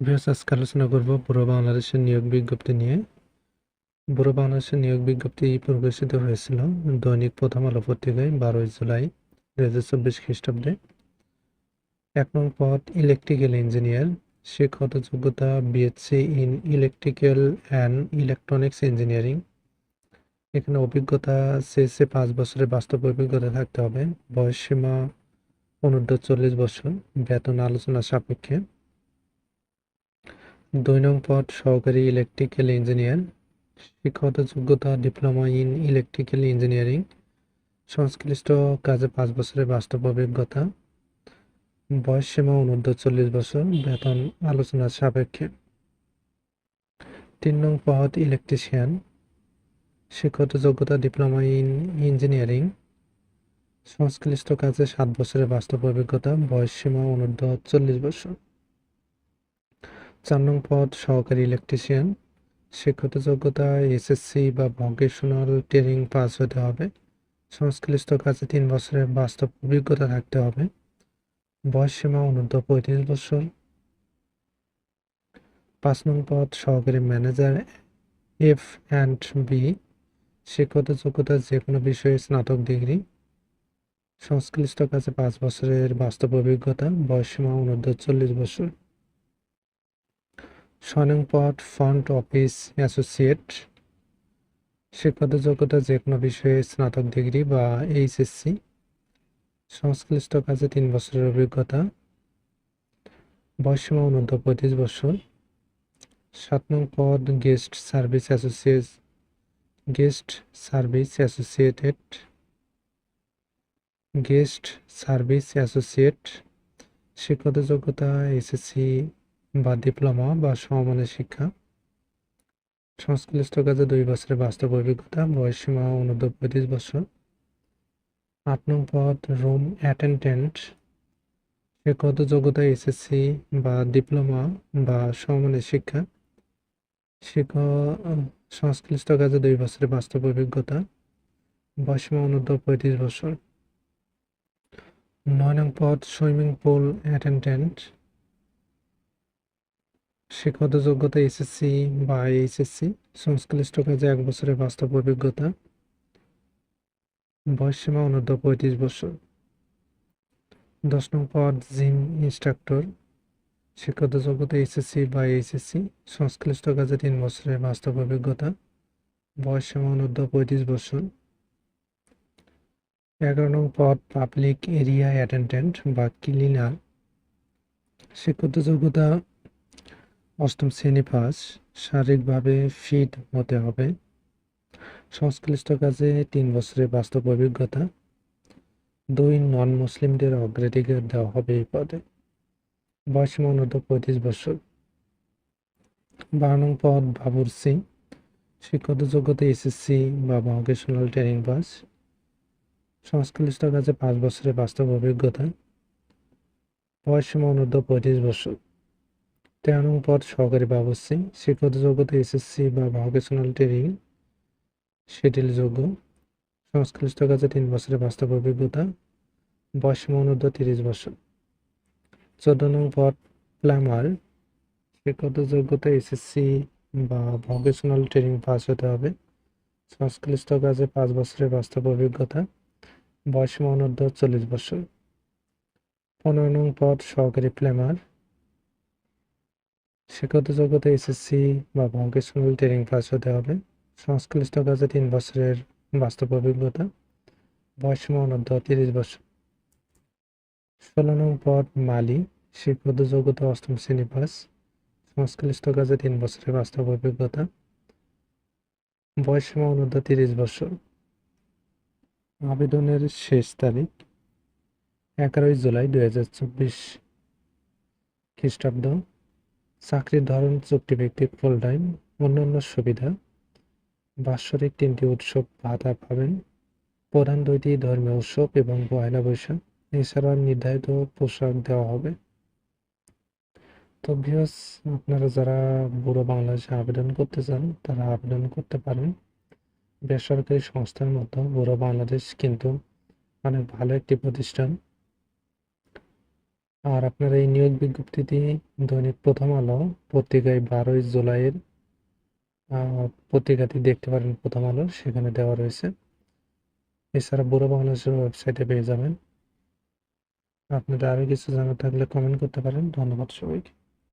Viewers আজকে আলোচনা করব বুড়ো বাংলাদেশের নিয়োগ বিজ্ঞপ্তি নিয়ে। বুড়ো বাংলাদেশের নিয়োগ বিজ্ঞপ্তি প্রকাশিত হয়েছিল দৈনিক প্রথম আলো পত্রিকায়, বারোই জুলাই দু হাজার চব্বিশ খ্রিস্টাব্দে। এক নং পদ, ইলেকট্রিক্যাল ইঞ্জিনিয়ার। শিক্ষত যোগ্যতা BSc in electrical and electronics engineering এখানে অভিজ্ঞতা শেষে পাঁচ বছরের বাস্তব অভিজ্ঞতা থাকতে হবে। বয়স সীমা অনূর্ধ্ব চল্লিশ বছর। বেতন আলোচনা সাপেক্ষে। দুই নং পদ সহকারী ইলেকট্রিক্যাল ইঞ্জিনিয়ার শিক্ষাগত যোগ্যতা ডিপ্লোমা ইন ইলেকট্রিক্যাল ইঞ্জিনিয়ারিং সংশ্লিষ্ট কাজে পাঁচ বছরের বাস্তব অভিজ্ঞতা, বয়স সীমা অনূর্ধ্ব চল্লিশ বছর, বেতন আলোচনার সাপেক্ষে। তিন নং পদ ইলেকট্রিশিয়ান শিক্ষাগত যোগ্যতা ডিপ্লোমা ইন ইঞ্জিনিয়ারিং সংশ্লিষ্ট কাজে সাত বছরের বাস্তব অভিজ্ঞতা, বয়স সীমা অনূর্ধ্ব চল্লিশ বছর। চার নং পদ, সহকারী ইলেকট্রিশিয়ান শিক্ষত যোগ্যতা এসএসসি বা ভোকেশনাল ট্রেনিং পাস হতে হবে। সংশ্লিষ্ট কাজে তিন বছরের বাস্তব অভিজ্ঞতা থাকতে হবে। বয়স সীমা অনূর্ধ্ব পঁয়ত্রিশ বছর। পাঁচ নং পদ, সহকারী ম্যানেজার এফ অ্যান্ড বি শিক্ষত যোগ্যতা যে কোনো বিষয়ে স্নাতক ডিগ্রি সংশ্লিষ্ট কাজে পাঁচ বছরের বাস্তব অভিজ্ঞতা, বয়স সীমা অনূর্ধ্ব চল্লিশ বছর। ছয় নং পদ ফ্রন্ট অফিস অ্যাসোসিয়েট, শিক্ষাগত যোগ্যতা যে কোনো বিষয়ে স্নাতক ডিগ্রি বা এইচএসসি, সংশ্লিষ্ট কাজে তিন বছরের অভিজ্ঞতা বয়সীমা অনূর্ধ্ব পঁয়ত্রিশ বছর, সাত নং পদ guest service associate, guest service associated, guest service associate, শিক্ষাগত যোগ্যতা এসএসসি বা ডিপ্লোমা বা সমমানের শিক্ষা। সংশ্লিষ্ট কাজে দুই বছরের বাস্তব অভিজ্ঞতা বয়সীমা অনূর্ধ্ব পঁয়ত্রিশ বছর। আট নং পদ রুম অ্যাটেন্ডেন্ট শিক্ষাগত যোগ্যতা এসএসসি বা ডিপ্লোমা বা সমমানের শিক্ষা? শিক্ষা সংশ্লিষ্ট কাজে দুই বছরের বাস্তব অভিজ্ঞতা বয়সীমা অনূর্ধ্ব পঁয়ত্রিশ বছর। নয় নং পদ সুইমিং পুল অ্যাটেন্ডেন্ট শিক্ষাগত যোগ্যতা এসএসসি বা এইচএসসি সংশ্লিষ্ট কাজে এক বছরের বাস্তব অভিজ্ঞতা। বয়সসীমা অনূর্ধ্ব পঁয়ত্রিশ বছর। দশ নং পদ, জিম ইনস্ট্রাক্টর। শিক্ষাগত যোগ্যতা এসএসসি বা এইচএসসি সংশ্লিষ্ট কাজে তিন বছরের বাস্তব অভিজ্ঞতা। বয়সসীমা অনূর্ধ্ব পঁয়ত্রিশ বছর। এগারো নং পদ পাবলিক এরিয়া অ্যাটেন্ডেন্ট বা ক্লিনার শিক্ষাগত যোগ্যতা অষ্টম শ্রেণি পাস, শারীরিকভাবে ফিট হতে হবে। সংশ্লিষ্ট কাজে তিন বছরের বাস্তব অভিজ্ঞতা। দুই নন মুসলিমদের অগ্রাধিকার দেওয়া হবে এই পদে। বয়স অনূর্ধ্ব পঁয়ত্রিশ বছর। বারো পদ, বাবুর সিং। শিক্ষত যোগ্যতা এসএসসি বা ভোকেশনাল ট্রেনিং পাস সংশ্লিষ্ট কাজে পাঁচ বছরের বাস্তব অভিজ্ঞতা। বয়স অনূর্ধ্ব পঁয়ত্রিশ বছর। তেরো পদ সহকারী বাবুসি শিক্ষত যোগ্যতা এসএসসি বা ভোকেশনাল ট্রেনিং শিডিল যোগ্য, সংশ্লিষ্ট কাজে তিন বছরের বাস্তব অভিজ্ঞতা, বয়স অনূর্ধ্ব তিরিশ বছর। চোদ্দ নং পদ প্লামার শিক্ষত যোগ্যতা এসএসসি বা ভোকেশনাল ট্রেনিং পাস হতে হবে। সংশ্লিষ্ট কাজে পাঁচ বছরের বাস্তব অভিজ্ঞতা, বয়স অনূর্ধ্ব চল্লিশ বছর। পনেরো নং পদ, সহকারী প্লেমার শিক্ষাগত যোগ্যতা এসএসসি বা ভোকেশনাল ট্রেনিং পাস হতে হবে। সংশ্লিষ্ট কাজে তিন বছরের বাস্তব অভিজ্ঞতা বয়সীমা অনূর্ধ্ব তিরিশ বছর। ষোলো নং পদ, মালি, শিক্ষাগত যোগ্যতা অষ্টম শ্রেণি পাস সংশ্লিষ্ট কাজে তিন বছরের বাস্তব অভিজ্ঞতা বয়সীমা অনূর্ধ্ব তিরিশ বছর। আবেদনের শেষ তারিখ, এগারোই জুলাই দুই হাজার চব্বিশ। খ্রিস্টাব্দ চাকরির ধরন চুক্তি চুক্তিভিত্তিক ফুল টাইম অন্যান্য সুবিধা। বাৎসরিক তিনটি উৎসব ভাতা পাবেন। প্রধান দুইটি ধর্মীয় উৎসব এবং পয়লা বৈশাখ। এছাড়া নির্ধারিত পোশাক দেওয়া হবে। তো আপনারা যারা বুড়ো বাংলাদেশে আবেদন করতে চান, তারা আবেদন করতে পারেন। বেসরকারি সংস্থার মতো বুড়ো বাংলাদেশ কিন্তু অনেক ভালো একটি প্রতিষ্ঠান। আর আপনার এই নিয়োগ বিজ্ঞপ্তিটি দৈনিক প্রথম আলো, পত্রিকায় বারোই জুলাইয়ের পত্রিকাটি দেখতে পারেন প্রথম আলো, সেখানে দেওয়া রয়েছে। এছাড়া বুড়ো বাংলাদেশের ওয়েবসাইটে পেয়ে যাবেন। আপনাদের আরও কিছু জানার থাকলে কমেন্ট করতে পারেন। ধন্যবাদ সবাইকে।